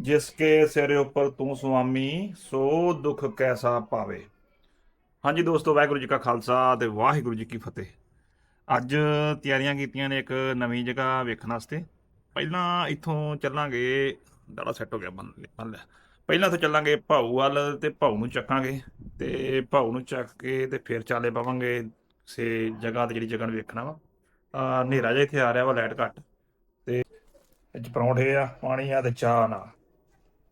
ਜਿਸ ਕੇ ਸਿਰ ਉੱਪਰ ਤੂੰ ਸੁਆਮੀ, ਸੋ ਦੁੱਖ ਕੈਸਾ ਪਾਵੇ। ਹਾਂਜੀ ਦੋਸਤੋ, ਵਾਹਿਗੁਰੂ ਜੀ ਕਾ ਖਾਲਸਾ ਤੇ ਵਾਹਿਗੁਰੂ ਜੀ ਕੀ ਫਤਿਹ। ਅੱਜ ਤਿਆਰੀਆਂ ਕੀਤੀਆਂ ਨੇ ਇੱਕ ਨਵੀਂ ਜਗ੍ਹਾ ਵੇਖਣ ਵਾਸਤੇ। ਪਹਿਲਾਂ ਇੱਥੋਂ ਚੱਲਾਂਗੇ ਡਾੜਾ ਸੈੱਟ ਹੋ ਗਿਆ ਬੰਨ ਬੰਨ ਲਿਆ। ਪਹਿਲਾਂ ਤੋਂ ਚੱਲਾਂਗੇ ਭਾਊ ਵੱਲ ਤੇ ਭਾਊ ਨੂੰ ਚੱਕਾਂਗੇ ਤੇ ਭਾਊ ਨੂੰ ਚੱਕ ਕੇ ਤੇ ਫਿਰ ਚਾਲੇ ਪਾਵਾਂਗੇ ਸੇ ਜਗ੍ਹਾ ਤੇ ਜਿਹੜੀ ਜਗ੍ਹਾ ਨੂੰ ਵੇਖਣਾ ਵਾ। ਆ, ਹਨੇਰਾ ਜਿਹਾ ਇੱਥੇ ਆ ਰਿਹਾ ਵਾ ਲਾਈਟ ਘੱਟ ਤੇ ਅੱਜ ਪਰੌਂਠੇ ਆ, ਪਾਣੀ ਆ ਤੇ ਚਾਹ ਨਾਲ।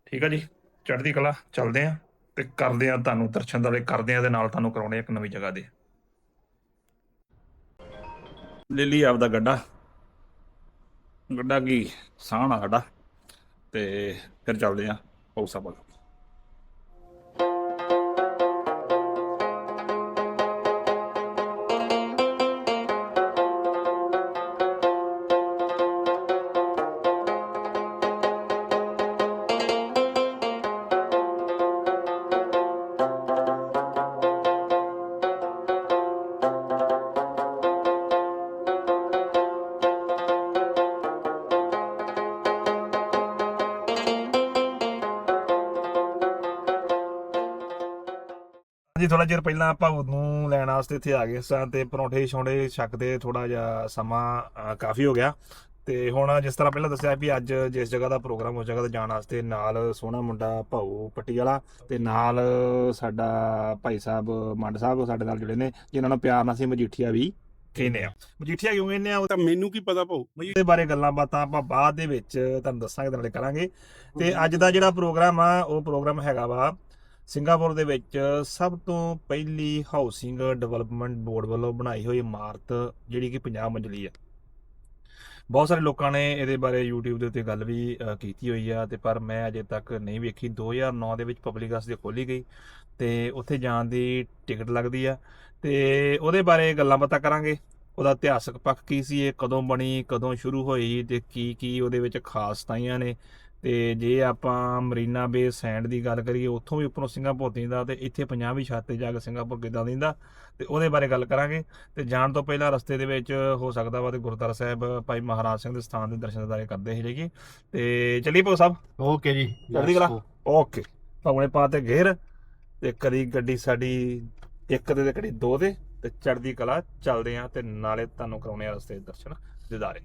ਠੀਕ ਆ ਜੀ, ਚੜ੍ਹਦੀ ਕਲਾ, ਚੱਲਦੇ ਆ ਤੇ ਕਰਦੇ ਆ ਤੁਹਾਨੂੰ ਦਰਸ਼ਨ ਦਲੇ ਕਰਦੇ ਆ ਤੇ ਨਾਲ ਤੁਹਾਨੂੰ ਕਰਾਉਣੇ ਇੱਕ ਨਵੀਂ ਜਗ੍ਹਾ ਦੇ ਲੈ ਆਪਦਾ ਗੱਡਾ। ਗੱਡਾ ਕੀ? ਸਾਹਣਾ ਆ ਸਾਡਾ। ਤੇ ਫਿਰ ਚੱਲਦੇ ਆ ਪੌਸਾ ਵੱਲ ਜੀ ਥੋੜਾ ਚਿਰ ਪਹਿਲਾਂ ਭਾਊ ਨੂੰ ਲੈਣ ਵਾਸਤੇ ਇੱਥੇ ਆ ਗਏ ਸਾਂ ਤੇ ਪਰੌਂਠੇ ਛੋਂਡੇ ਛਕਦੇ ਥੋੜਾ ਜਿਹਾ ਸਮਾਂ ਕਾਫੀ ਹੋ ਗਿਆ। ਤੇ ਹੁਣ ਜਿਸ ਤਰ੍ਹਾਂ ਪਹਿਲਾਂ ਦੱਸਿਆ ਵੀ ਅੱਜ ਜਿਸ ਜਗ੍ਹਾ ਦਾ ਪ੍ਰੋਗਰਾਮ ਉਸ ਜਗ੍ਹਾ ਤੇ ਜਾਣ ਵਾਸਤੇ ਨਾਲ ਸੋਹਣਾ ਮੁੰਡਾ ਭਾਊ ਪੱਟੀ ਵਾਲਾ ਤੇ ਨਾਲ ਸਾਡਾ ਭਾਈ ਸਾਹਿਬ ਮੰਡ ਸਾਹਿਬ ਸਾਡੇ ਨਾਲ ਜੁੜੇ ਨੇ ਜਿਨ੍ਹਾਂ ਨੂੰ ਪਿਆਰ ਨਾਲ ਅਸੀਂ ਮਜੀਠੀਆ ਵੀ ਕਹਿੰਦੇ ਆ ਮਜੀਠੀਆ ਕਿਉਂ ਕਹਿੰਦੇ ਆ ਉਹ ਤਾਂ ਮੈਨੂੰ ਕੀ ਪਤਾ ਭਾਉ ਇਹਦੇ ਬਾਰੇ ਗੱਲਾਂ ਬਾਤਾਂ ਆਪਾਂ ਬਾਅਦ ਦੇ ਵਿੱਚ ਤੁਹਾਨੂੰ ਦੱਸਾਂਗੇ ਨਾਲੇ ਕਰਾਂਗੇ। ਤੇ ਅੱਜ ਦਾ ਜਿਹੜਾ ਪ੍ਰੋਗਰਾਮ ਆ ਉਹ ਪ੍ਰੋਗਰਾਮ ਹੈਗਾ ਵਾ ਸਿੰਗਾਪੁਰ ਦੇ ਵਿੱਚ ਸਭ ਤੋਂ ਪਹਿਲੀ ਹਾਊਸਿੰਗ ਡਿਵੈਲਪਮੈਂਟ ਬੋਰਡ ਵੱਲੋਂ ਬਣਾਈ ਹੋਈ ਇਮਾਰਤ ਜਿਹੜੀ ਕਿ 50 ਮੰਜ਼ਲੀ ਆ। ਬਹੁਤ ਸਾਰੇ ਲੋਕਾਂ ਨੇ ਇਹਦੇ ਬਾਰੇ YouTube ਦੇ ਉੱਤੇ ਗੱਲ ਵੀ ਕੀਤੀ ਹੋਈ ਆ ਤੇ ਪਰ ਮੈਂ ਅਜੇ ਤੱਕ ਨਹੀਂ ਵੇਖੀ। 2009 ਦੇ ਵਿੱਚ ਪਬਲਿਕ ਵਾਸਤੇ ਖੋਲੀ ਗਈ ਤੇ ਉੱਥੇ ਜਾਣ ਦੀ ਟਿਕਟ ਲੱਗਦੀ ਆ ਤੇ ਉਹਦੇ ਬਾਰੇ ਗੱਲਾਂ ਬਾਤਾਂ ਕਰਾਂਗੇ। ਉਹਦਾ ਇਤਿਹਾਸਕ ਪੱਖ ਕੀ ਸੀ, ਇਹ ਕਦੋਂ ਬਣੀ, ਕਦੋਂ ਸ਼ੁਰੂ ਹੋਈ ਤੇ ਕੀ ਕੀ ਉਹਦੇ ਵਿੱਚ ਖਾਸ ਤਾਈਆਂ ਨੇ ਤੇ ਜੇ ਆਪਾਂ ਮਰੀਨਾ ਬੇ ਸੈਂਡ ਦੀ ਗੱਲ ਕਰੀਏ ਉੱਥੋਂ ਵੀ ਉੱਪਰੋਂ ਸਿੰਗਾਪੁਰ ਦਿੰਦਾ ਤੇ ਇੱਥੇ 50 ਵੀ ਛੱਤ ਤੇ ਜਾ ਕੇ ਸਿੰਗਾਪੁਰ ਕਿੱਦਾਂ ਦਿੰਦਾ? ਤੇ ਉਹਦੇ ਬਾਰੇ ਗੱਲ ਕਰਾਂਗੇ। ਤੇ ਜਾਣ ਤੋਂ ਪਹਿਲਾਂ ਰਸਤੇ ਦੇ ਵਿੱਚ ਹੋ ਸਕਦਾ ਵਾ ਤੇ ਗੁਰਦੁਆਰਾ ਸਾਹਿਬ ਭਾਈ ਮਹਾਰਾਜ ਸਿੰਘ ਦੇ ਸਥਾਨ ਦੇ ਦਰਸ਼ਨ ਦਾਰੇ ਕਰਦੇ ਹੀ ਜਾਈਏ ਤੇ ਚਲੀਏ ਭਾਉ ਸਾਹਿਬ। ਓਕੇ ਜੀ ਚੜ੍ਹਦੀ ਕਲਾ। ਓਕੇ। ਨੇ ਪਾ ਤੇ ਘੇਰ। ਤੇ ਕਦੀ ਗੱਡੀ ਸਾਡੀ ਇੱਕ ਤੇ ਤੇ ਕਦੀ ਦੋ ਤੇ। ਤੇ ਚੜ੍ਹਦੀ ਕਲਾ ਚੱਲਦੇ ਆ ਤੇ ਨਾਲੇ ਤੁਹਾਨੂੰ ਕਰਾਉਣੇ ਆ ਰਸਤੇ ਦੇ ਦਰਸ਼ਨ। ਦਿਦਾਰੇ।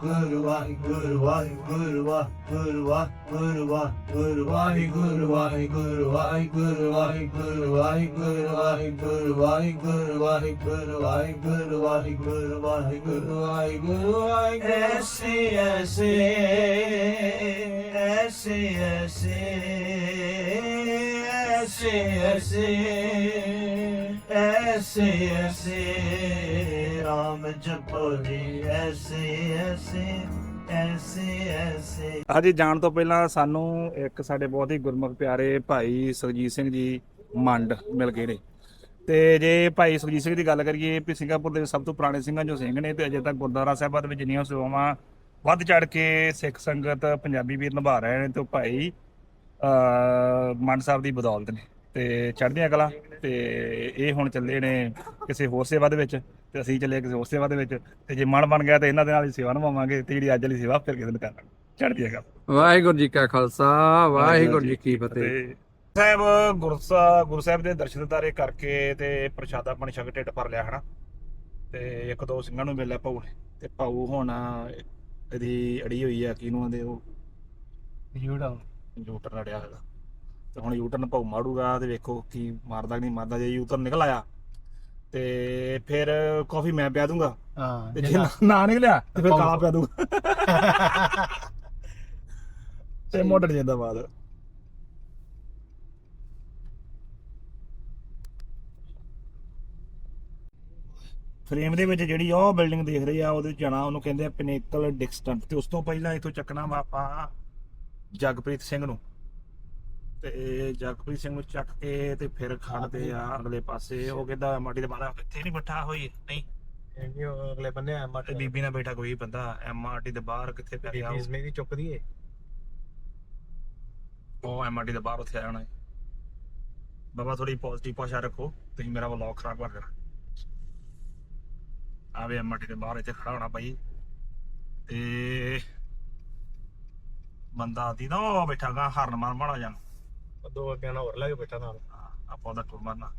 Vaheguru Vaheguru Vaheguru Vaheguru Vaheguru Vaheguru Vaheguru Vaheguru Vaheguru Vaheguru Vaheguru Vaheguru Vaheguru Vaheguru Vaheguru Vaheguru Vaheguru Vaheguru Vaheguru Vaheguru ऐसे ऐसे ऐसे ऐसे ऐसे ऐसे ऐसे ਰਾਮ ਜਪੋ ਜੀ ਐਸੇ ਐਸੇ ਐਸੇ ਐਸੇ ਹਜੇ, ਜਾਣ ਤੋਂ ਪਹਿਲਾਂ ਸਾਨੂੰ ਇੱਕ ਸਾਡੇ ਬਹੁਤ ਹੀ ਗੁਰਮੁਖ ਪਿਆਰੇ ਭਾਈ ਸਰਜੀਤ ਸਿੰਘ ਜੀ ਮੰਡ ਮਿਲ ਗਏ ਨੇ। ਤੇ ਜੇ ਭਾਈ ਸੁਰਜੀਤ ਸਿੰਘ ਦੀ ਗੱਲ ਕਰੀਏ, ਵੀ ਸਿੰਗਾਪੁਰ ਦੇ ਸਭ ਤੋਂ ਪੁਰਾਣੇ ਸਿੰਘਾਂ ਜੋ ਸਿੰਘ ਨੇ ਤੇ ਅਜੇ ਤੱਕ ਗੁਰਦੁਆਰਾ ਸਾਹਿਬਾਂ ਦੇ ਵਿੱਚ ਜਿੰਨੀਆਂ ਸੇਵਾਵਾਂ ਵੱਧ ਚੜ ਕੇ ਸਿੱਖ ਸੰਗਤ, ਪੰਜਾਬੀ ਵੀਰ ਨਿਭਾ ਰਹੇ ਨੇ ਤੇ ਭਾਈ ਮੰਡ ਸਾਹਿਬ ਦੀ ਬਦੌਲਤ ਨੇ। ਤੇ ਚੜ੍ਹਦੀਆਂ ਕਲਾ ਤੇ ਇਹ ਹੁਣ ਚੱਲੇ ਨੇ ਕਿਸੇ ਹੋਰ ਸੇਵਾ ਦੇ ਵਿੱਚ। ਤੇ ਅਸੀਂ ਚੱਲੇ ਕਿਸੇ ਹੋਰ ਸੇਵਾ ਦੇ ਵਿੱਚ ਤੇ ਜੇ ਮਨ ਬਣ ਗਿਆ ਤੇ ਇਹਨਾਂ ਦੇ ਨਾਲ ਹੀ ਸੇਵਾ ਨਿਭਾਵਾਂਗੇ ਤੇ ਜਿਹੜੀ ਅੱਜ ਵਾਲੀ ਸੇਵਾ ਫਿਰ ਕਿਸੇ ਦਿਨ ਕਰਾਂਗੇ ਚੜ੍ਹਦੀਆਂ ਕਲਾ ਵਾਹਿਗੁਰੂ ਜੀ ਕਾ ਖਾਲਸਾ ਵਾਹਿਗੁਰੂ ਜੀ ਕੀ ਫਤਿਹ। ਸਾਹਿਬ ਗੁਰਸਾ ਗੁਰੂ ਸਾਹਿਬ ਦੇ ਦਰਸ਼ਨ ਦਾਰੇ ਕਰਕੇ ਤੇ ਪ੍ਰਸ਼ਾਦਾ ਪਾਣੀ ਛਕ ਢਿੱਡ ਭਰ ਲਿਆ ਹਨਾ? ਤੇ ਇੱਕ ਦੋ ਸਿੰਘਾਂ ਨੂੰ ਮਿਲਿਆ ਭਾਊ ਨੇ ਤੇ ਭਾਊ ਹੁਣ ਇਹਦੀ ਅੜੀ ਹੋਈ ਆ ਕਿਹਨੂੰ ਆਂਦੇ ਉਹ? ਜੂੜਾ ਯੂਟਰਨ ਅੜਿਆ ਹੈਗਾ ਤੇ ਹੁਣ ਯੂਟਰਨ ਭਾਊ ਮਾਰੂਗਾ ਤੇ ਵੇਖੋ ਕੀ ਮਾਰਦਾ ਕਿ ਨਹੀਂ ਮਾਰਦਾ। ਜੇ ਯੂਟਰਨ ਨਿਕਲ ਆਇਆ ਤੇ ਫਿਰ ਕਾਫੀ ਮੈਂ ਪਿਆ ਦੂੰਗਾ। ਹਾਂ ਤੇ ਜੇ ਨਾ- ਨਾ ਨਿਕਲਿਆ ਤੇ ਫਿਰ ਕਾਲਾ ਪਿਆ ਦੂੰਗਾ। ਤੇ ਮੋਟਰ ਜਿੰਦਾਬਾਦ। ਫਰੇਮ ਦੇ ਵਿੱਚ ਜਿਹੜੀ ਉਹ ਬਿਲਡਿੰਗ ਦੇਖ ਰਹੇ ਆ ਉਹਦੇ ਜਾਣਾ ਉਹਨੂੰ ਕਹਿੰਦੇ ਆ ਪਿਨੇਕਲ ਡਿਸਟੈਂਟ ਤੇ ਉਸ ਤੋਂ ਪਹਿਲਾਂ ਇਥੋਂ ਚੱਕਣਾ ਵਾ ਆਪਾਂ ਜਗਪ੍ਰੀਤ ਸਿੰਘ ਨੂੰ। ਤੇ ਜਗਪ੍ਰੀਤ ਸਿੰਘ ਨੂੰ ਚੱਕ ਕੇ ਤੇ ਫਿਰ ਖੜਦੇ ਆ ਅਗਲੇ ਪਾਸੇ। ਉਹ ਕਹਿੰਦਾ ਮਾਟੀ ਦੇ ਬਾਹਰ ਇੱਥੇ ਨਹੀਂ ਬੱਠਾ ਹੋਈ ਨਹੀਂ। ਇਹ ਅਗਲੇ ਬੰਨੇ ਮਟ ਬੀਬੀ ਨਾਲ ਬੈਠਾ ਕੋਈ ਬੰਦਾ ਐਮਆਰਟੀ ਦੇ ਬਾਹਰ ਕਿੱਥੇ ਪਿਆ ਗਿਆ ਬੀਬੀ ਮੇਰੀ ਚੁੱਕਦੀ ਏ। ਉਹ ਐਮਆਰਟੀ ਦੇ ਬਾਹਰ ਉੱਥੇ ਹੋਣਾ ਹੈ। ਬਾਬਾ ਥੋੜੀ ਪੋਜ਼ਿਟਿਵ ਭਾਸ਼ਾ ਰੱਖੋ ਤੁਸੀਂ ਮੇਰਾ ਵਲੌਗ ਖਰਾਬ ਕਰ ਦੇਣਾ। ਆਵੇ ਐਮਆਰਟੀ ਦੇ ਬਾਹਰ ਇੱਥੇ ਖੜਾ ਹੋਣਾ ਭਾਈ ਤੇ ਬੰਦਾ ਦੀ ਨਾ ਉਹ ਬੈਠਾ ਗਾ ਹਰਨ ਮਾਰ ਮਾੜਾ ਜਾਂ ਦੋ ਅੱਗੇ ਨਾਲ ਹੋਰ ਲੈ ਕੇ ਬੈਠਾ ਨਾਲ। ਆਪਾਂ ਉਹਦਾ ਟੁਰ ਮਾਰਨਾ।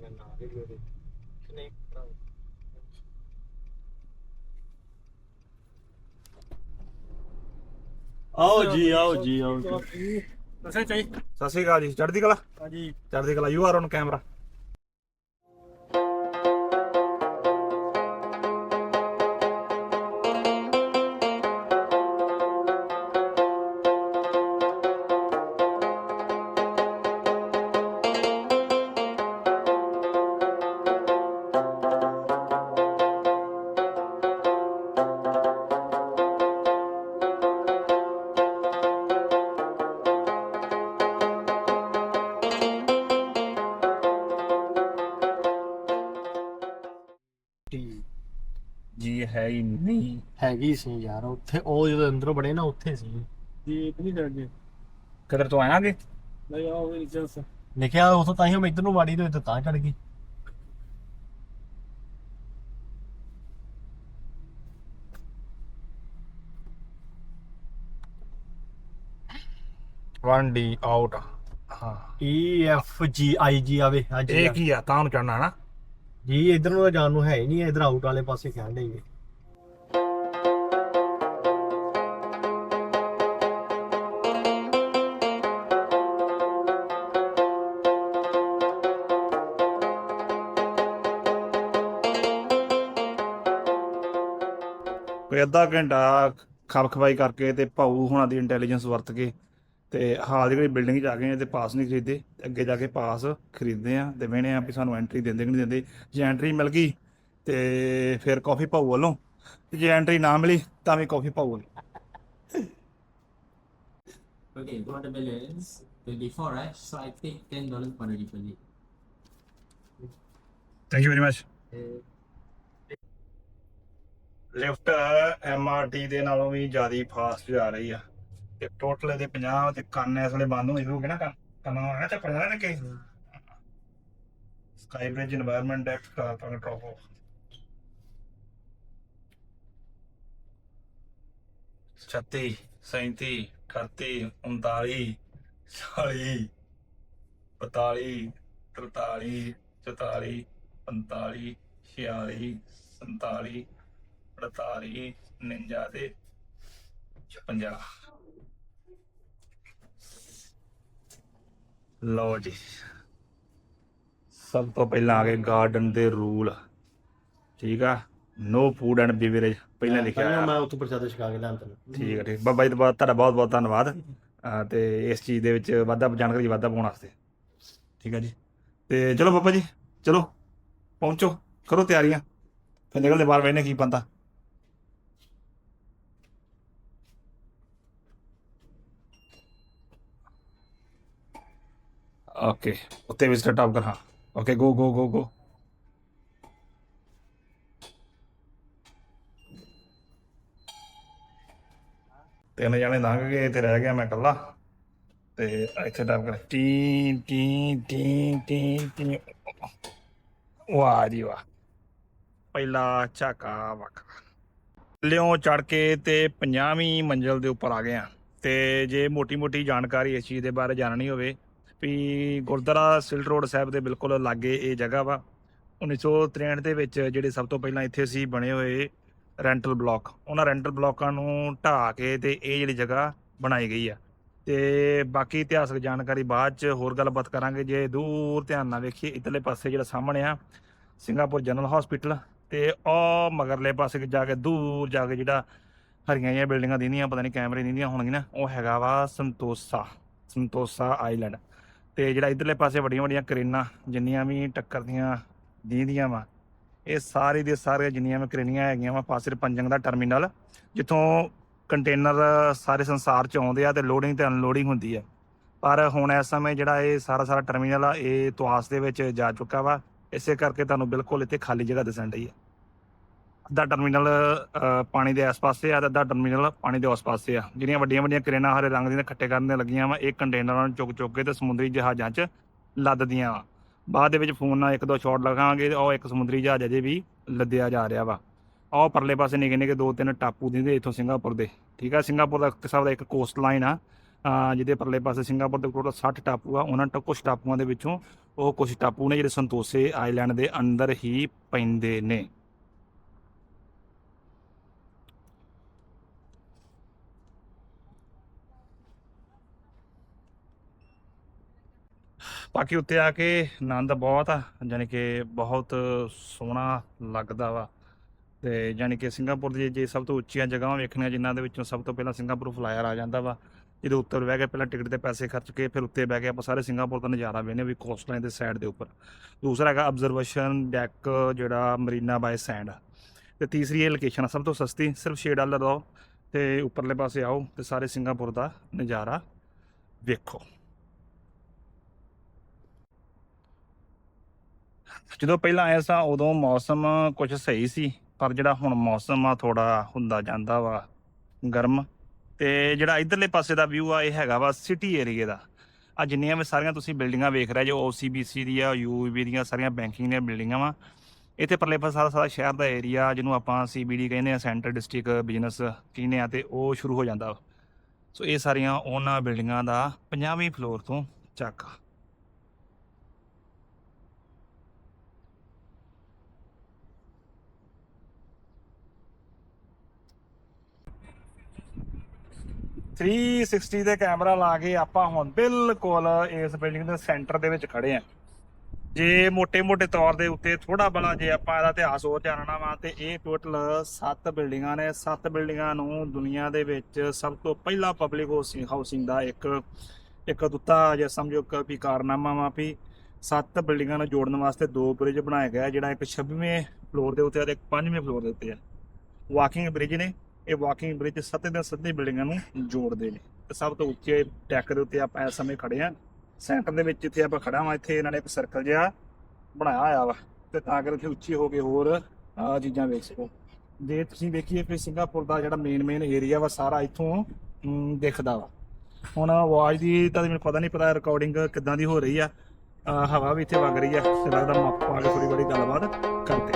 ਮੈਂ ਨਾਲ ਹੀ ਉਹਦੇ ਨਹੀਂ ਆਓ ਜੀ ਆਓ ਜੀ ਆਓ ਜੀ। ਦੱਸੇ ਚਾਹੀ ਸਤਿ ਸ਼੍ਰੀ ਅਕਾਲ ਜੀ। ਚੜ੍ਹਦੀ ਕਲਾ? ਹਾਂਜੀ। ਚੜ੍ਹਦੀ ਕਲਾ ਯੂ ਆਰ ਔਨ ਕੈਮਰਾ। ਹੈ ਹੀ ਨਹੀਂ। ਹੈਗੀ ਸੀ ਯਾਰ ਉੱਥੇ ਉਹ ਜਦੋਂ ਅੰਦਰੋਂ ਬੜੇ ਨਾ ਉੱਥੇ ਸੀ। ਜੀ ਇਤਨੀ ਦਰਜ ਕਦਰ ਤੋਂ ਆਇਆਗੇ ਨਹੀਂ ਆਓ ਵੀ ਜਸ ਲਿਖਿਆ ਉਥੋਂ ਤਾਂ ਹੀ ਮੈਂ ਇੱਧਰ ਨੂੰ ਵਾੜੀ ਤੇ ਤਾਂ ਚੜ ਗਈ। ਵਨ ਡੀ ਆਊਟ ਹਾਂ। ਈ ਐਫ ਜੀ ਆਈ ਜੀ ਆਵੇ ਅੱਜ ਇਹ ਕੀ ਆ? ਤਾਂ ਨੂੰ ਚੜਨਾ ਨਾ। ਜੀ ਇਧਰ ਨੂੰ ਤਾਂ ਜਾਣ ਨੂੰ ਹੈ ਹੀ ਨਹੀਂ ਇਧਰ ਆਊਟ ਵਾਲੇ ਪਾਸੇ ਕਹਿਣ ਦੇਗੇ ਅੱਧਾ ਘੰਟਾ ਖਪ ਖਵਾਈ ਕਰਕੇ ਤੇ ਭਾਊ ਹੁਣਾਂ ਦੀ ਇੰਟੈਲੀਜੈਂਸ ਵਰਤ ਕੇ ਤੇ ਹਾਲ ਦੀ ਜਿਹੜੀ ਬਿਲਡਿੰਗ 'ਚ ਆ ਗਏ ਆ ਤੇ ਪਾਸ ਨਹੀਂ ਖਰੀਦੇ ਅੱਗੇ ਜਾ ਕੇ ਪਾਸ ਖਰੀਦਦੇ ਆ ਤੇ ਵੇਣੇ ਆ ਵੀ ਸਾਨੂੰ ਐਂਟਰੀ ਦਿੰਦੇ ਕਿ ਨਹੀਂ ਦਿੰਦੇ। ਜੇ ਐਂਟਰੀ ਮਿਲ ਗਈ ਤੇ ਫਿਰ ਕਾਫੀ ਭਾਊ ਵੱਲੋਂ ਤੇ ਜੇ ਐਂਟਰੀ ਨਾ ਮਿਲੀ ਤਾਂ ਵੀ ਕਾਫੀ ਭਾਊ ਵੱਲੋਂ। Okay, for the balance, 24, right? So I take ten dollars for the deposit. Thank you very much lift MRT ਦੇ ਨਾਲੋਂ ਵੀ ਜ਼ਿਆਦਾ ਫਾਸਟ ਜਾ ਰਹੀ ਆ। ਤੇ ਟੋਟਲ ਦੇ 50 ਤੇ ਕੰਨ ਇਸ ਵੇਲੇ ਬੰਦ ਹੋਏ ਹੋਗੇ ਨਾ, ਕੰਨ ਕੰਨ ਆਇਆ ਤੇ ਪੜਨਾ ਨਾ ਕਿ ਸਕਾਈ ਬ੍ਰਿਜ এনवायरमेंट ਐਕਟ ਦਾ ਤੁਹਾਨੂੰ ਟੌਪ ਹੋ ਛੱਤੀ 37 38 39 40 42 43 44 45 46 47 ਅੜਤਾਲੀ 49 ਤੇ 56 ਲਓ ਜੀ ਸਭ ਤੋਂ ਪਹਿਲਾਂ ਆ ਗਏ ਗਾਰਡਨ ਦੇ ਰੂਲ। ਠੀਕ ਆ? ਨੋ ਫੂਡ ਐਂਡ ਬੀਵਰੇਜ ਪਹਿਲਾਂ ਲਿਖਿਆ ਆ ਮੈਂ ਉੱਥੋਂ ਪ੍ਰਸ਼ਾਦ ਛਕਾ ਕੇ ਲਿਆਂਦਾ। ਠੀਕ ਹੈ ਠੀਕ ਬਾਬਾ ਜੀ ਦਾ ਤੁਹਾਡਾ ਬਹੁਤ ਬਹੁਤ ਧੰਨਵਾਦ। ਤੇ ਇਸ ਚੀਜ਼ ਦੇ ਵਿੱਚ ਵਾਧਾ ਜਾਣਕਾਰੀ ਵਾਧਾ ਪਾਉਣ ਵਾਸਤੇ। ਠੀਕ ਹੈ ਜੀ? ਤੇ ਚਲੋ ਬਾਬਾ ਜੀ ਚਲੋ ਪਹੁੰਚੋ ਕਰੋ ਤਿਆਰੀਆਂ। ਫਿਰ ਨਿਕਲਦੇ ਬਾਹਰ ਵੇਨੇ ਕੀ ਬੰਦਾ ਓਕੇ ਉੱਤੇ ਵੀ ਸਟਾਰਟ ਆਪ ਕਰ, ਹਾਂ। ਓਕੇ ਗੋ ਗੋ ਗੋ ਗੋ ਤਿੰਨ ਜਣੇ ਲੰਘ ਗਏ ਤੇ ਰਹਿ ਗਿਆ ਮੈਂ ਇਕੱਲਾ। ਤੇ ਇੱਥੇ ਟਾਈਪ ਕਰ। T T T T T ਵਾਹ ਜੀ ਵਾਹ। ਪਹਿਲਾ ਝਾਕਾ ਵਕ ਲਿਓ ਚੜ ਕੇ ਤੇ 50ਵੀਂ ਮੰਜ਼ਲ ਦੇ ਉੱਪਰ ਆ ਗਏ ਆ। ਤੇ ਜੇ ਮੋਟੀ-ਮੋਟੀ ਜਾਣਕਾਰੀ ਇਸ ਚੀਜ਼ ਦੇ ਬਾਰੇ ਜਾਣਨੀ ਹੋਵੇ ਵੀ ਗੁਰਦੁਆਰਾ ਸਿਲਟ ਰੋਡ ਸਾਹਿਬ ਦੇ ਬਿਲਕੁਲ ਲਾਗੇ ਇਹ ਜਗ੍ਹਾ ਵਾ। 1963 ਦੇ ਵਿੱਚ ਜਿਹੜੇ ਸਭ ਤੋਂ ਪਹਿਲਾਂ ਇੱਥੇ ਸੀ ਬਣੇ ਹੋਏ ਰੈਂਟਲ ਬਲਾਕ। ਉਹਨਾਂ ਰੈਂਟਲ ਬਲਾਕਾਂ ਨੂੰ ਢਾਹ ਕੇ ਤੇ ਇਹ ਜਿਹੜੀ ਜਗ੍ਹਾ ਬਣਾਈ ਗਈ ਆ। ਤੇ ਬਾਕੀ ਇਤਿਹਾਸਕ ਜਾਣਕਾਰੀ ਬਾਅਦ ਚ ਹੋਰ ਗੱਲਬਾਤ ਕਰਾਂਗੇ। ਜੇ ਦੂਰ ਧਿਆਨ ਨਾਲ ਵੇਖੀਏ, ਇਧਰਲੇ ਪਾਸੇ ਜਿਹੜਾ ਸਾਹਮਣੇ ਆ, ਸਿੰਗਾਪੁਰ ਜਨਰਲ ਹਸਪੀਟਲ ਤੇ ਉਹ ਮਗਰਲੇ ਪਾਸੇ ਜਾ ਕੇ ਦੂਰ ਜਾ ਕੇ ਜਿਹੜਾ ਹਰੀਆਂ ਜਿਹੀਆਂ ਬਿਲਡਿੰਗਾਂ ਦਿੰਦੀਆਂ, ਪਤਾ ਨਹੀਂ ਕੈਮਰੇ ਦਿੰਦੀਆਂ ਹੋਣਗੀਆਂ ਨਾ ਉਹ ਹੈਗਾ ਵਾ ਸੰਤੋਸਾ ਸੰਤੋਸਾ ਆਈਲੈਂਡ। ਤੇ ਜਿਹੜਾ ਇਧਰਲੇ ਪਾਸੇ ਵੱਡੀਆਂ ਵੱਡੀਆਂ ਕਰੇਨਾਂ, ਜਿੰਨੀਆਂ ਵੀ ਟੱਕਰ ਦੀਆਂ ਦੀਂਦੀਆਂ ਵਾ, ਇਹ ਸਾਰੀ ਦੇ ਸਾਰੇ ਜਿੰਨੀਆਂ ਵੀ ਕਰੇਨੀਆਂ ਹੈਗੀਆਂ ਵਾ, ਪਾਸੇ ਪੰਜੰਗ ਦਾ ਟਰਮੀਨਲ ਜਿੱਥੋਂ ਕੰਟੇਨਰ ਸਾਰੇ ਸੰਸਾਰ ਚ ਆਉਂਦੇ ਆ ਤੇ ਲੋਡਿੰਗ ਤੇ ਅਨਲੋਡਿੰਗ ਹੁੰਦੀ ਆ। ਪਰ ਹੁਣ ਇਸ ਸਮੇਂ ਜਿਹੜਾ ਇਹ ਸਾਰਾ ਸਾਰਾ ਟਰਮੀਨਲ ਆ, ਇਹ ਤੁਆਸ ਦੇ ਵਿੱਚ ਜਾ ਚੁੱਕਾ ਵਾ, ਇਸੇ ਕਰਕੇ ਤੁਹਾਨੂੰ ਬਿਲਕੁਲ ਇੱਥੇ ਖਾਲੀ ਜਗ੍ਹਾ ਦਿਸਣ ਡਈ ਹੈ ਅੱਧਾ ਟਰਮੀਨਲ ਪਾਣੀ ਦੇ ਆਸ ਪਾਸੇ ਆ ਤੇ ਅੱਧਾ ਟਰਮੀਨਲ ਪਾਣੀ ਦੇ ਉਸ ਪਾਸੇ ਆ। ਜਿਹੜੀਆਂ ਵੱਡੀਆਂ ਵੱਡੀਆਂ ਕਰੇਨਾਂ ਹਰੇ ਰੰਗ ਦੀਆਂ ਇਕੱਠੇ ਕਰਨ ਦੀਆਂ ਲੱਗੀਆਂ ਵਾ, ਇਹ ਕੰਟੇਨਰਾਂ ਨੂੰ ਚੁੱਕ ਚੁੱਕ ਕੇ ਤੇ ਸਮੁੰਦਰੀ ਜਹਾਜ਼ਾਂ 'ਚ ਲੱਦਦੀਆਂ ਵਾ। ਬਾਅਦ ਦੇ ਵਿੱਚ ਫੋਨ ਨਾਲ ਇੱਕ ਦੋ ਸ਼ਾਟ ਲਗਾਵਾਂਗੇ ਤੇ ਉਹ ਇੱਕ ਸਮੁੰਦਰੀ ਜਹਾਜ਼ ਅਜੇ ਵੀ ਲੱਦਿਆ ਜਾ ਰਿਹਾ ਵਾ। ਉਹ ਪਰਲੇ ਪਾਸੇ ਨਿੱਕੇ ਨਿੱਕੇ ਦੋ ਤਿੰਨ ਟਾਪੂ ਦਿੰਦੇ ਇੱਥੋਂ ਸਿੰਗਾਪੁਰ ਦੇ। ਠੀਕ ਆ, ਸਿੰਗਾਪੁਰ ਦਾ ਇੱਕ ਦਾ ਇੱਕ ਕੋਸਟ ਲਾਈਨ ਆ। ਜਿਹਦੇ ਪਰਲੇ ਪਾਸੇ ਸਿੰਗਾਪੁਰ ਦੇ ਟੋਟਲ 60 ਟਾਪੂ ਆ, ਉਹਨਾਂ ਤੋਂ ਕੁਝ ਟਾਪੂਆਂ ਦੇ ਵਿੱਚੋਂ ਉਹ ਕੁਝ ਟਾਪੂ ਨੇ ਜਿਹੜੇ ਸੰਤੋਸੇ ਆਈਲੈਂਡ ਦੇ ਅੰਦਰ ਹੀ ਪੈਂਦੇ ਨੇ। ਬਾਕੀ ਉੱਤੇ ਆ ਕੇ ਆਨੰਦ ਬਹੁਤ ਆ ਯਾਨੀ ਕਿ ਬਹੁਤ ਸੋਹਣਾ ਲੱਗਦਾ ਵਾ। ਤੇ ਯਾਨੀ ਕਿ ਸਿੰਗਾਪੁਰ ਦੀ ਜੇ ਸਭ ਤੋਂ ਉੱਚੀਆਂ ਜਗ੍ਹਾਵਾਂ ਵੇਖਣੀਆਂ, ਜਿਨ੍ਹਾਂ ਦੇ ਵਿੱਚੋਂ ਸਭ ਤੋਂ ਪਹਿਲਾਂ ਸਿੰਗਾਪੁਰ ਫਲਾਇਰ ਆ ਜਾਂਦਾ ਵਾ। ਜਦੋਂ ਉੱਤੇ ਬਹਿ ਕੇ ਪਹਿਲਾਂ ਟਿਕਟ 'ਤੇ ਪੈਸੇ ਖਰਚ ਕੇ, ਫਿਰ ਉੱਤੇ ਬਹਿ ਕੇ ਆਪਾਂ ਸਾਰੇ ਸਿੰਗਾਪੁਰ ਦਾ ਨਜ਼ਾਰਾ ਵੇਖਨੇ ਵੀ ਕੋਸਟ ਲਾਈਨ ਦੇ ਸਾਈਡ ਦੇ ਉੱਪਰ। ਦੂਸਰਾ ਹੈਗਾ ਆਬਜ਼ਰਵੇਸ਼ਨ ਡੈਕ ਜਿਹੜਾ ਮਰੀਨਾ ਬਾਏ ਸੈਂਡ ਤੇ ਤੀਸਰੀ ਇਹ ਲੋਕੇਸ਼ਨ ਆ, ਸਭ ਤੋਂ ਸਸਤੀ, ਸਿਰਫ 6 ਡਾਲਰ ਦੋ ਤੇ ਉੱਪਰਲੇ ਪਾਸੇ ਆਓ ਤੇ ਸਾਰੇ ਸਿੰਗਾਪੁਰ ਦਾ ਨਜ਼ਾਰਾ ਵੇਖੋ। ਜਦੋਂ ਪਹਿਲਾਂ ਆਇਆ ਸਾਂ, ਉਦੋਂ ਮੌਸਮ ਕੁਝ ਸਹੀ ਸੀ, ਪਰ ਜਿਹੜਾ ਹੁਣ ਮੌਸਮ ਆ ਥੋੜਾ ਹੁੰਦਾ ਜਾਂਦਾ ਵਾ ਗਰਮ। ਤੇ ਜਿਹੜਾ ਇਧਰਲੇ ਪਾਸੇ ਦਾ ਵਿਊ ਆ, ਇਹ ਹੈਗਾ ਵਾ ਸਿਟੀ ਏਰੀਆ ਦਾ। ਆ ਜਿੰਨੀਆਂ ਵੀ ਸਾਰੀਆਂ ਤੁਸੀਂ ਬਿਲਡਿੰਗਾਂ ਵੇਖ ਰਹੇ ਜੋ OCBC ਦੀ ਆ UAB ਦੀਆਂ ਸਾਰੀਆਂ ਬੈਂਕਿੰਗ ਦੀਆਂ ਬਿਲਡਿੰਗਾਂ ਵਾ, ਇੱਥੇ ਪਰਲੇ ਪਾਸੇ ਸਾਰਾ ਸਾਰਾ ਸ਼ਹਿਰ ਦਾ ਏਰੀਆ ਜਿਹਨੂੰ ਆਪਾਂ CBD ਕਹਿੰਦੇ ਆ ਸੈਂਟਰ ਡਿਸਟ੍ਰਿਕਟ ਬਿਜ਼ਨਸ ਕਹਿੰਦੇ ਆ ਤੇ ਉਹ ਸ਼ੁਰੂ ਹੋ ਜਾਂਦਾ ਵਾ। ਸੋ ਇਹ ਸਾਰੀਆਂ ਉਹਨਾਂ ਬਿਲਡਿੰਗਾਂ ਦਾ 50ਵੀਂ ਫਲੋਰ ਤੋਂ ਚੱਕ। 360 ਦੇ ਕੈਮਰਾ ਲਾ ਕੇ ਆਪਾਂ ਹੁਣ ਬਿਲਕੁਲ ਇਸ ਬਿਲਡਿੰਗ ਦੇ ਸੈਂਟਰ ਦੇ ਵਿੱਚ ਖੜੇ ਆਂ ਜੇ ਮੋٹے-ਮੋٹے ਤੌਰ ਦੇ ਉੱਤੇ ਥੋੜਾ ਬਲਾ ਜੇ ਆਪਾਂ ਇਹਦਾ ਇਤਿਹਾਸ ਹੋਰ ਜਾਣਨਾ ਵਾ, ਤੇ ਇਹ ਟੋਟਲ 7 ਬਿਲਡਿੰਗਾਂ ਨੇ। 7 ਬਿਲਡਿੰਗਾਂ ਨੂੰ ਦੁਨੀਆ ਦੇ ਵਿੱਚ ਸਭ ਤੋਂ ਪਹਿਲਾ ਪਬਲਿਕ ਹਾਊਸਿੰਗ ਦਾ ਇੱਕ ਇੱਕ ਦੁੱਤਾ ਜਾਂ ਸਮਝੋ ਕਿ ਕਾਰਨਾਮਾ ਵਾ ਵੀ 7 ਬਿਲਡਿੰਗਾਂ ਨੂੰ ਜੋੜਨ ਵਾਸਤੇ ਦੋ ਬ੍ਰਿਜ ਬਣਾਇਆ ਗਿਆ ਜਿਹੜਾ ਇੱਕ 26ਵੇਂ ਫਲੋਰ ਦੇ ਉੱਤੇ ਤੇ ਇੱਕ 5ਵੇਂ ਫਲੋਰ ਦੇ ਉੱਤੇ ਆ। ਵਾਕਿੰਗ ਬ੍ਰਿਜ ਨੇ। ਇਹ ਵਾਕਿੰਗ ਬ੍ਰਿਜ ਸੱਤੇ ਦੇ ਸੱਤੇ ਬਿਲਡਿੰਗਾਂ ਨੂੰ ਜੋੜਦੇ ਨੇ। ਤੇ ਸਭ ਤੋਂ ਉੱਚੇ ਟੈਕ ਦੇ ਉੱਤੇ ਆਪਾਂ ਇਸ ਸਮੇਂ ਖੜੇ ਆ ਸੈਂਟਰ ਦੇ ਵਿੱਚ ਇੱਥੇ ਆਪਾਂ ਖੜਾ ਵਾਂ। ਇੱਥੇ ਇਹਨਾਂ ਨੇ ਇੱਕ ਸਰਕਲ ਜਿਹਾ ਬਣਾਇਆ ਹੋਇਆ ਵਾ। ਤੇ ਤਾਂ ਕਰਕੇ ਇੱਥੇ ਉੱਚੀ ਹੋ ਕੇ ਹੋਰ ਆ ਚੀਜ਼ਾਂ ਵੇਖ ਸਕੋ। ਜੇ ਤੁਸੀਂ ਵੇਖੀਏ ਫਿਰ ਸਿੰਗਾਪੁਰ ਦਾ ਜਿਹੜਾ ਮੇਨ ਮੇਨ ਏਰੀਆ ਵਾ ਸਾਰਾ ਇੱਥੋਂ ਹਮ, ਦਿਖਦਾ ਵਾ। ਹੁਣ ਆਵਾਜ਼ ਦੀ ਤਾਂ ਮੈਨੂੰ ਪਤਾ ਨਹੀਂ ਪਤਾ ਰਿਕਾਰਡਿੰਗ ਕਿੱਦਾਂ ਦੀ ਹੋ ਰਹੀ ਆ। ਹਵਾ ਵੀ ਇੱਥੇ ਵਗ ਰਹੀ ਆ। ਤੇ ਲੱਗਦਾ ਮਾਪ ਪਾ ਕੇ ਥੋੜੀ ਬੜੀ ਗੱਲਬਾਤ ਕਰਦੇ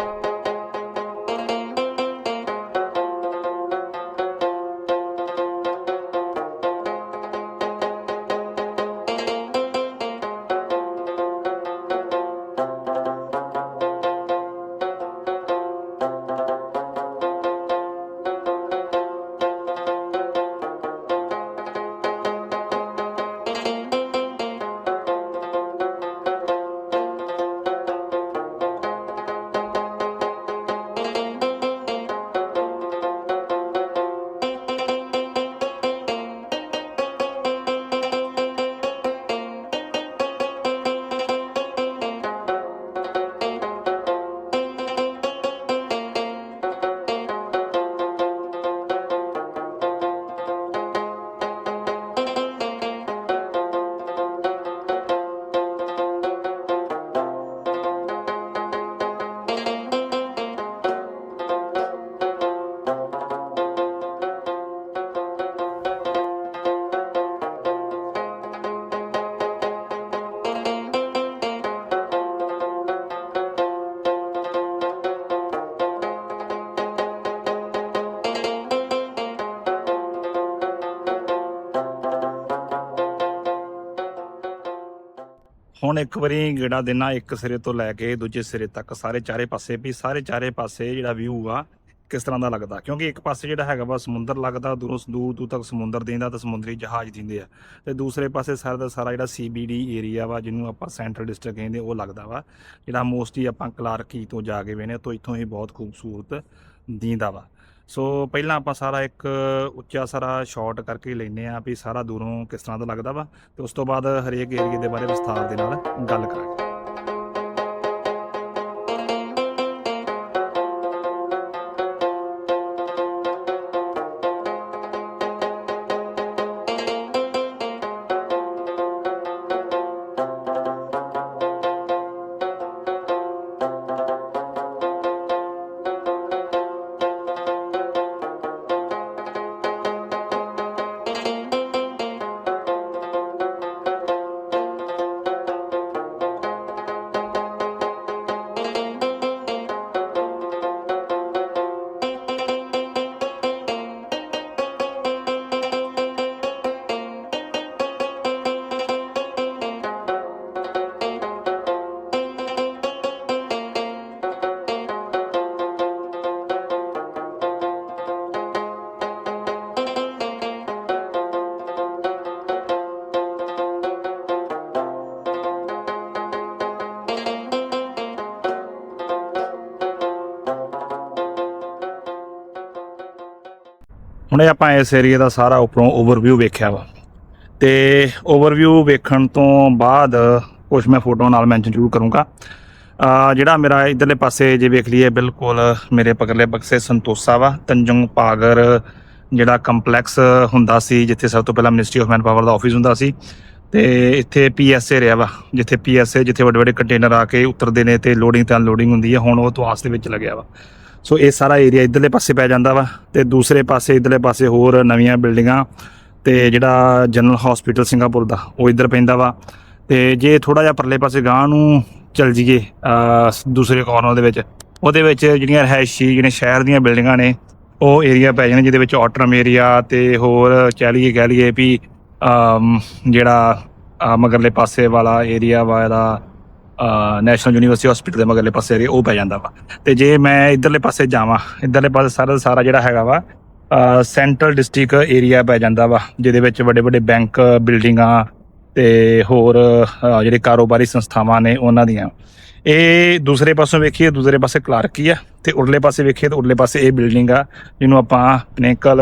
ਹੁਣ ਇੱਕ ਵਾਰੀ ਗੇੜਾ ਦੇਣਾ, ਇੱਕ ਸਿਰੇ ਤੋਂ ਲੈ ਕੇ ਦੂਜੇ ਸਿਰੇ ਤੱਕ ਸਾਰੇ ਚਾਰੇ ਪਾਸੇ, ਵੀ ਸਾਰੇ ਚਾਰੇ ਪਾਸੇ ਜਿਹੜਾ ਵਿਊ ਆ, ਕਿਸ ਤਰ੍ਹਾਂ ਦਾ ਲੱਗਦਾ? ਕਿਉਂਕਿ ਇੱਕ ਪਾਸੇ ਜਿਹੜਾ ਹੈਗਾ ਵਾ ਸਮੁੰਦਰ ਲੱਗਦਾ, ਦੂਰੋਂ ਦੂਰ ਦੂਰ ਤੱਕ ਸਮੁੰਦਰ ਦਿੰਦਾ ਤੇ ਸਮੁੰਦਰੀ ਜਹਾਜ਼ ਦਿੰਦੇ ਆ। ਤੇ ਦੂਸਰੇ ਪਾਸੇ ਸਾਰਾ ਦਾ ਸਾਰਾ ਜਿਹੜਾ CBD ਏਰੀਆ ਵਾ, ਜਿਹਨੂੰ ਆਪਾਂ ਸੈਂਟਰਲ ਡਿਸਟ੍ਰਿਕਟ ਕਹਿੰਦੇ, ਉਹ ਲੱਗਦਾ ਵਾ। ਜਿਹੜਾ ਮੋਸਟਲੀ ਆਪਾਂ ਕਲਾਰਕੀ ਤੋਂ ਜਾ ਕੇ ਵੇਨੇ ਤੋਂ ਇੱਥੋਂ ਹੀ ਬਹੁਤ ਖੂਬਸੂਰਤ ਦਿੰਦਾ ਵਾ। ਸੋ ਪਹਿਲਾਂ ਆਪਾਂ ਸਾਰਾ ਇੱਕ ਉੱਚਾ ਸਾਰਾ ਸ਼ਾਟ ਕਰਕੇ ਲੈਨੇ ਆ ਵੀ ਸਾਰਾ ਦੂਰੋਂ ਕਿਸ ਤਰ੍ਹਾਂ ਦਾ ਲੱਗਦਾ ਵਾ ਤੇ ਉਸ ਤੋਂ ਬਾਅਦ ਹਰੇਕ ਏਰੀਏ ਦੇ ਬਾਰੇ ਵਿਸਥਾਰ ਦੇ ਨਾਲ ਗੱਲ ਕਰਾਂਗੇ। ਹੁਣੇ ਆਪਾਂ ਇਸ ਏਰੀਆ ਦਾ ਸਾਰਾ ਉੱਪਰੋਂ ਓਵਰਵਿਊ ਵੇਖਿਆ ਵਾ। ਤੇ ਓਵਰਵਿਊ ਵੇਖਣ ਤੋਂ ਬਾਅਦ ਕੁਝ ਮੈਂ ਫੋਟੋ ਨਾਲ ਮੈਂਸ਼ਨ ਜ਼ਰੂਰ ਕਰੂੰਗਾ। ਜਿਹੜਾ ਮੇਰਾ ਇਧਰਲੇ ਪਾਸੇ ਜੇ ਵੇਖ ਲਈਏ, ਬਿਲਕੁਲ ਮੇਰੇ ਪਕਰਲੇ ਬਕਸੇ ਸੰਤੋਸਾ ਵਾ। ਤੰਜੰਗ ਪਾਗਰ ਜਿਹੜਾ ਕੰਪਲੈਕਸ ਹੁੰਦਾ ਸੀ, ਜਿੱਥੇ ਸਭ ਤੋਂ ਪਹਿਲਾਂ ਮਿਨਿਸਟਰੀ ਆਫ ਮੈਨ ਪਾਵਰ ਦਾ ਆਫਿਸ ਹੁੰਦਾ ਸੀ। ਤੇ ਇੱਥੇ ਪੀਐਸਏ ਰਿਹਾ ਵਾ, ਜਿੱਥੇ ਪੀਐਸਏ ਜਿੱਥੇ ਵੱਡੇ ਵੱਡੇ ਕੰਟੇਨਰ ਆ ਕੇ ਉਤਰਦੇ ਨੇ ਤੇ ਲੋਡਿੰਗ ਤੇ ਅਨਲੋਡਿੰਗ ਹੁੰਦੀ ਹੈ ਹੁਣ ਉਹ ਤਵਾਸ ਦੇ ਵਿੱਚ ਲੱਗਿਆ ਵਾ। ਸੋ ਇਹ ਸਾਰਾ ਏਰੀਆ ਇਧਰਲੇ ਪਾਸੇ ਪੈ ਜਾਂਦਾ ਵਾ ਤੇ ਦੂਸਰੇ ਪਾਸੇ ਇਧਰਲੇ ਪਾਸੇ ਹੋਰ ਨਵੀਆਂ ਬਿਲਡਿੰਗਾਂ ਤੇ ਜਿਹੜਾ ਜਨਰਲ ਹਸਪੀਟਲ ਸਿੰਗਾਪੁਰ ਦਾ, ਉਹ ਇਧਰ ਪੈਂਦਾ ਵਾ। ਤੇ ਜੇ ਥੋੜਾ ਜਿਹਾ ਪਰਲੇ ਪਾਸੇ ਗਾਂ ਨੂੰ ਚਲ ਜੀਏ ਦੂਸਰੇ ਕੋਰਨਰ ਦੇ ਵਿੱਚ, ਉਹਦੇ ਵਿੱਚ ਜਿਹੜੀਆਂ ਰਹਿਸ਼ੀ ਜਿਹੜੇ ਸ਼ਹਿਰ ਦੀਆਂ ਬਿਲਡਿੰਗਾਂ ਨੇ, ਉਹ ਏਰੀਆ ਪੈ ਜਾਂਦੇ ਜਿਹਦੇ ਵਿੱਚ ਆਟਰਮ ਏਰੀਆ ਤੇ ਹੋਰ ਕਹਿ ਲਈਏ ਕਹਿ ਲਈਏ ਵੀ ਜਿਹੜਾ ਮਗਰਲੇ ਪਾਸੇ ਵਾਲਾ ਏਰੀਆ ਵਾਲਾ ਨੈਸ਼ਨਲ ਯੂਨੀਵਰਸਿਟੀ ਹਸਪੀਟਲ ਦੇ ਮਗਰਲੇ ਪਾਸੇ ਏਰੀਆ ਉਹ ਪੈ ਜਾਂਦਾ ਵਾ। ਤੇ ਜੇ ਮੈਂ ਇਧਰਲੇ ਪਾਸੇ ਜਾਵਾਂ, ਇਧਰਲੇ ਪਾਸੇ ਸਾਰਾ ਸਾਰਾ ਜਿਹੜਾ ਹੈਗਾ ਵਾ ਸੈਂਟਰਲ ਡਿਸਟ੍ਰਿਕਟ ਏਰੀਆ ਪੈ ਜਾਂਦਾ ਵਾ, ਜਿਹਦੇ ਵਿੱਚ ਵੱਡੇ ਵੱਡੇ ਬੈਂਕ ਬਿਲਡਿੰਗਾਂ ਤੇ ਹੋਰ ਜਿਹੜੇ ਕਾਰੋਬਾਰੀ ਸੰਸਥਾਵਾਂ ਨੇ ਉਹਨਾਂ ਦੀਆਂ। ਇਹ ਦੂਸਰੇ ਪਾਸੋਂ ਵੇਖੀਏ, ਦੂਸਰੇ ਪਾਸੇ ਕਲਾਰਕੀ ਆ ਤੇ ਉਰਲੇ ਪਾਸੇ ਵੇਖੀਏ ਤਾਂ ਉਰਲੇ ਪਾਸੇ ਇਹ ਬਿਲਡਿੰਗ ਆ, ਜਿਹਨੂੰ ਆਪਾਂ ਪਿਨੇਕਲ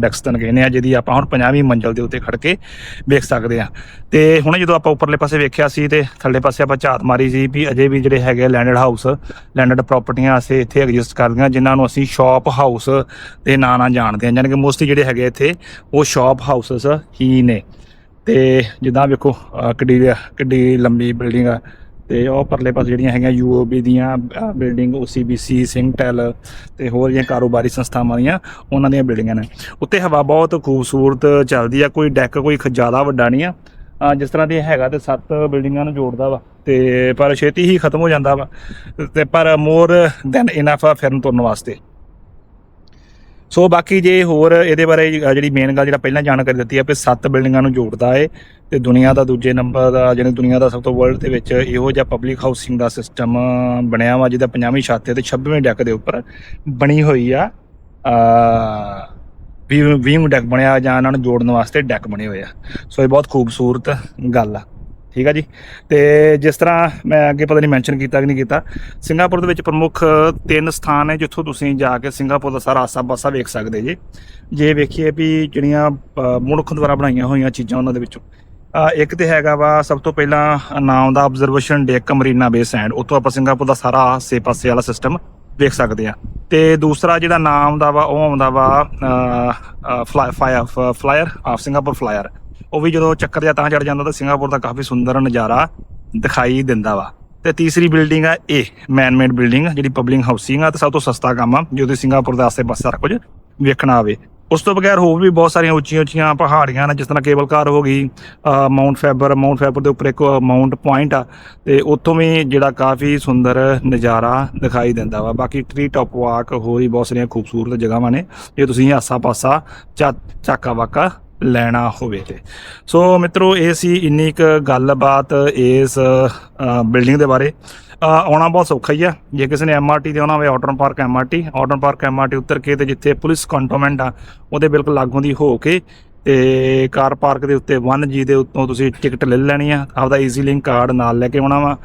ਡੈਕਸਟਨ ਕਹਿੰਦੇ ਆ, ਜਿਹਦੀ ਆਪਾਂ ਹੁਣ 50ਵੀਂ ਮੰਜ਼ਲ ਦੇ ਉੱਤੇ ਖੜ ਕੇ ਵੇਖ ਸਕਦੇ ਆ। ਤੇ ਹੁਣ ਜਦੋਂ ਆਪਾਂ ਉੱਪਰਲੇ ਪਾਸੇ ਵੇਖਿਆ ਸੀ ਤੇ ਥੱਲੇ ਪਾਸੇ ਆਪਾਂ ਝਾਤ ਮਾਰੀ ਸੀ ਵੀ ਅਜੇ ਵੀ ਜਿਹੜੇ ਹੈਗੇ ਲੈਂਡਡ ਹਾਊਸ ਲੈਂਡਡ ਪ੍ਰਾਪਰਟੀਆਂ ਅਸੀਂ ਇੱਥੇ ਐਗਜ਼ਿਸਟ ਕਰਦੀਆਂ ਜਿਨ੍ਹਾਂ ਨੂੰ ਅਸੀਂ ਸ਼ਾਪ ਹਾਊਸ ਦੇ ਨਾਂ ਨਾਲ ਜਾਣਦੇ ਹਾਂ ਯਾਨੀ ਕਿ ਮੋਸਟਲੀ ਜਿਹੜੇ ਹੈਗੇ ਇੱਥੇ, ਉਹ ਸ਼ਾਪ ਹਾਊਸਸ ਹੀ ਨੇ। ਤੇ ਜਿੱਦਾਂ ਵੇਖੋ ਕਿੱਡੀ ਕਿੱਡੀ ਲੰਬੀ ਬਿਲਡਿੰਗ ਆ। ਤੇ ਉਹ ਪਰਲੇ ਪਾਸੇ ਜਿਹੜੀਆਂ ਹੈਗੀਆਂ ਯੂਓਬੀ ਦੀਆਂ ਬਿਲਡਿੰਗ OCBC ਸਿੰਗਟੈਲ ਤੇ ਹੋਰ ਜਿਹੜੀਆਂ ਕਾਰੋਬਾਰੀ ਸੰਸਥਾਵਾਂ ਦੀਆਂ, ਉਹਨਾਂ ਦੀਆਂ ਬਿਲਡਿੰਗਾਂ ਨੇ। ਉੱਤੇ ਹਵਾ ਬਹੁਤ ਖੂਬਸੂਰਤ ਚੱਲਦੀ ਆ, ਕੋਈ ਡੈਕ ਕੋਈ ਜ਼ਿਆਦਾ ਵੱਡਾ ਨਹੀਂ ਆ। ਜਿਸ ਤਰ੍ਹਾਂ ਦੀ ਹੈਗਾ ਤੇ ਸੱਤ ਬਿਲਡਿੰਗਾਂ ਨੂੰ ਜੋੜਦਾ ਵਾ। ਤੇ ਪਰ ਛੇਤੀ ਹੀ ਖਤਮ ਹੋ ਜਾਂਦਾ ਵਾ। ਤੇ ਪਰ ਮੋਰ ਦੈਨ ਇਨਫ ਆ ਫਿਰਨ ਤੁਰਨ ਵਾਸਤੇ। ਸੋ ਬਾਕੀ ਜੇ ਹੋਰ ਇਹਦੇ ਬਾਰੇ ਜਿਹੜੀ ਮੇਨ ਗੱਲ ਜਿਹੜਾ ਪਹਿਲਾਂ ਜਾਣਕਾਰੀ ਦਿੱਤੀ ਆ ਵੀ ਸੱਤ ਬਿਲਡਿੰਗਾਂ ਨੂੰ ਜੋੜਦਾ ਹੈ ਤੇ ਦੁਨੀਆ ਦਾ ਦੂਜੇ ਨੰਬਰ ਦਾ ਜਿਹੜੇ ਦੁਨੀਆ ਦਾ ਸਭ ਤੋਂ ਵਰਲਡ ਦੇ ਵਿੱਚ ਇਹੋ ਜਿਹਾ ਪਬਲਿਕ ਹਾਊਸਿੰਗ ਦਾ ਸਿਸਟਮ ਬਣਿਆ ਵਾ ਜਿਹਦਾ 50ਵੀਂ ਛਾਤੇ ਤੇ 26ਵੇਂ ਡੈਕ ਦੇ ਉੱਪਰ ਬਣੀ ਹੋਈ ਆ, ਅ, ਵੀ 20 ਡੈਕ ਬਣਿਆ ਜਾਂ ਇਹਨਾਂ ਨੂੰ ਜੋੜਨ ਵਾਸਤੇ ਡੈਕ ਬਣੇ ਹੋਏ ਆ। ਸੋ ਇਹ ਬਹੁਤ ਖੂਬਸੂਰਤ ਗੱਲ ਆ। ਠੀਕ ਆ ਜੀ। ਤੇ ਜਿਸ ਤਰ੍ਹਾਂ ਮੈਂ ਅੱਗੇ ਪਤਾ ਨਹੀਂ ਮੈਂਸ਼ਨ ਕੀਤਾ ਕਿ ਨਹੀਂ ਕੀਤਾ, ਸਿੰਗਾਪੁਰ ਦੇ ਵਿੱਚ ਪ੍ਰਮੁੱਖ ਤਿੰਨ ਸਥਾਨ ਹੈ ਜਿੱਥੋਂ ਤੁਸੀਂ ਜਾ ਕੇ ਸਿੰਗਾਪੁਰ ਦਾ ਸਾਰਾ ਆਸਾ-ਪਾਸਾ ਵੇਖ ਸਕਦੇ ਜੀ। ਜੇ ਵੇਖੀਏ ਵੀ ਜਿਹੜੀਆਂ ਮਨੁੱਖ ਦੁਆਰਾ ਬਣਾਈਆਂ ਹੋਈਆਂ ਚੀਜ਼ਾਂ ਉਹਨਾਂ ਦੇ ਵਿੱਚੋਂ। ਇੱਕ ਤੇ ਹੈਗਾ ਵਾ, ਸਭ ਤੋਂ ਪਹਿਲਾਂ ਨਾਮ ਦਾ observation deck Marina Bay sand ਉੱਥੋਂ ਆਪਾਂ ਸਿੰਗਾਪੁਰ ਦਾ ਸਾਰਾ ਆਸੇ-ਪਾਸੇ ਵਾਲਾ ਸਿਸਟਮ ਵੇਖ ਸਕਦੇ ਆ। ਤੇ ਦੂਸਰਾ ਜਿਹੜਾ ਨਾਮ ਦਾ ਵਾ, ਉਹ ਆਉਂਦਾ ਵਾ flyer flyer of Singapore flyer ਉਹ ਵੀ ਜਦੋਂ ਚੱਕਰ ਜਾਂ ਤਾਂ ਚੜ ਜਾਂਦਾ ਤਾਂ ਸਿੰਗਾਪੁਰ ਦਾ ਕਾਫੀ ਸੁੰਦਰ ਨਜ਼ਾਰਾ ਦਿਖਾਈ ਦਿੰਦਾ ਵਾ। ਤੇ ਤੀਸਰੀ ਬਿਲਡਿੰਗ ਆ ਇਹ ਮੈਨਮੇਡ ਬਿਲਡਿੰਗ ਜਿਹੜੀ ਪਬਲਿਕ ਹਾਊਸਿੰਗ ਆ ਤੇ ਸਭ ਤੋਂ ਸਸਤਾ ਕੰਮ ਆ ਜੇ ਤੁਸੀਂ ਸਿੰਗਾਪੁਰ ਦੇ ਆਸ-ਪਾਸੇ ਸਾਰਾ ਕੁਝ ਵੇਖਣਾ ਆਵੇ। ਉਸ ਤੋਂ ਬਗੈਰ ਹੋਰ ਵੀ ਬਹੁਤ ਸਾਰੀਆਂ ਉੱਚੀਆਂ ਉੱਚੀਆਂ ਪਹਾੜੀਆਂ ਨੇ ਜਿਸ ਤਰ੍ਹਾਂ ਕੇਬਲ ਕਾਰ ਹੋ ਗਈ ਅ, ਮਾਊਂਟ ਫੈਬਰ ਮਾਊਂਟ ਫੈਬਰ ਦੇ ਉੱਪਰ ਇੱਕ ਮਾਊਂਟ ਪੁਆਇੰਟ ਆ ਤੇ ਉੱਥੋਂ ਵੀ ਜਿਹੜਾ ਕਾਫੀ ਸੁੰਦਰ ਨਜ਼ਾਰਾ ਦਿਖਾਈ ਦਿੰਦਾ ਵਾ। ਬਾਕੀ ਟ੍ਰੀ ਟਾਪ ਵਾਕ ਹੋਰ ਵੀ ਬਹੁਤ ਸਾਰੀਆਂ ਖੂਬਸੂਰਤ ਜਗ੍ਹਾਵਾਂ ਨੇ ਜੇ ਤੁਸੀਂ ਆਸਾ-ਪਾਸਾ ਚਾਕਾ ਵਾਕਾ ਲੈਣਾ ਹੋਵੇ ਤੇ। ਸੋ ਮਿੱਤਰੋ, ਇਹ ਸੀ ਇੰਨੀ ਕੁ ਗੱਲਬਾਤ ਇਸ ਬਿਲਡਿੰਗ ਦੇ ਬਾਰੇ। ਆਉਣਾ ਬਹੁਤ ਸੌਖਾ ਹੀ ਆ। ਜੇ ਕਿਸੇ ਨੇ ਐਮਆਰਟੀ ਤੇ ਆਉਣਾ ਹੋਵੇ Outram park MRT Outram park MRT ਉਤਰ ਕੇ ਤੇ ਜਿੱਥੇ ਪੁਲਿਸ ਕੰਟੋਨਮੈਂਟ ਆ, ਉਹਦੇ ਬਿਲਕੁਲ ਲਾਗੋਂ ਦੀ ਹੋ ਕੇ ਤੇ ਕਾਰ ਪਾਰਕ ਦੇ ਉੱਤੇ 1G ਦੇ ਉੱਤੋਂ ਤੁਸੀਂ ਟਿਕਟ ਲੈ ਲੈਣੀ ਆ। ਆਪਦਾ ਈਜ਼ੀ ਲਿੰਕ ਕਾਰਡ ਨਾਲ ਲੈ ਕੇ ਆਉਣਾ ਵਾ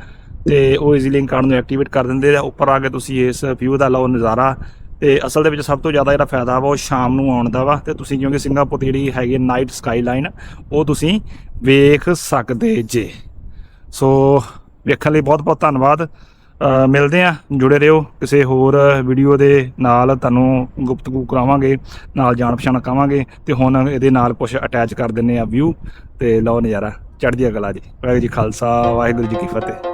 ਤੇ ਉਹ ਈਜ਼ੀ ਲਿੰਕ ਕਾਰਡ ਨੂੰ ਐਕਟੀਵੇਟ ਕਰ ਦਿੰਦੇ ਆ। ਉੱਪਰ ਆ ਕੇ ਤੁਸੀਂ ਇਸ ਵਿਊ ਦਾ ਲਓ ਨਜ਼ਾਰਾ। ਤੇ ਅਸਲ ਦੇ ਵਿੱਚ ਸਭ ਤੋਂ ਜ਼ਿਆਦਾ ਜਿਹੜਾ ਫਾਇਦਾ ਵਾ, ਉਹ ਸ਼ਾਮ ਨੂੰ ਆਉਣ ਦਾ ਵਾ। ਤੇ ਤੁਸੀਂ ਕਿਉਂਕਿ ਸਿੰਗਾਪੁਰ ਦੀ ਜਿਹੜੀ ਹੈਗੀ ਨਾਈਟ ਸਕਾਈ ਲਾਈਨ ਉਹ ਤੁਸੀਂ ਵੇਖ ਸਕਦੇ ਜੇ। ਸੋ ਵੇਖਣ ਲਈ ਬਹੁਤ ਬਹੁਤ ਧੰਨਵਾਦ ਮਿਲਦੇ ਆ ਜੁੜੇ ਰਹੋ ਕਿਸੇ ਹੋਰ ਵੀਡੀਓ ਦੇ ਨਾਲ। ਤੁਹਾਨੂੰ ਗੁਪਤਗੂ ਕਰਾਵਾਂਗੇ, ਨਾਲ ਜਾਣ ਪਛਾਣ ਕਾਵਾਂਗੇ ਤੇ ਹੁਣ ਇਹਦੇ ਨਾਲ ਕੁਝ ਅਟੈਚ ਕਰ ਦਿੰਨੇ ਆ ਵਿਊ ਤੇ ਲਓ ਨਜ਼ਾਰਾ ਚੜ੍ਹਦੀ ਕਲਾ ਜੀ। ਵਾਹਿਗੁਰੂ ਜੀ ਖਾਲਸਾ, ਵਾਹਿਗੁਰੂ ਜੀ ਕੀ ਫਤਿਹ।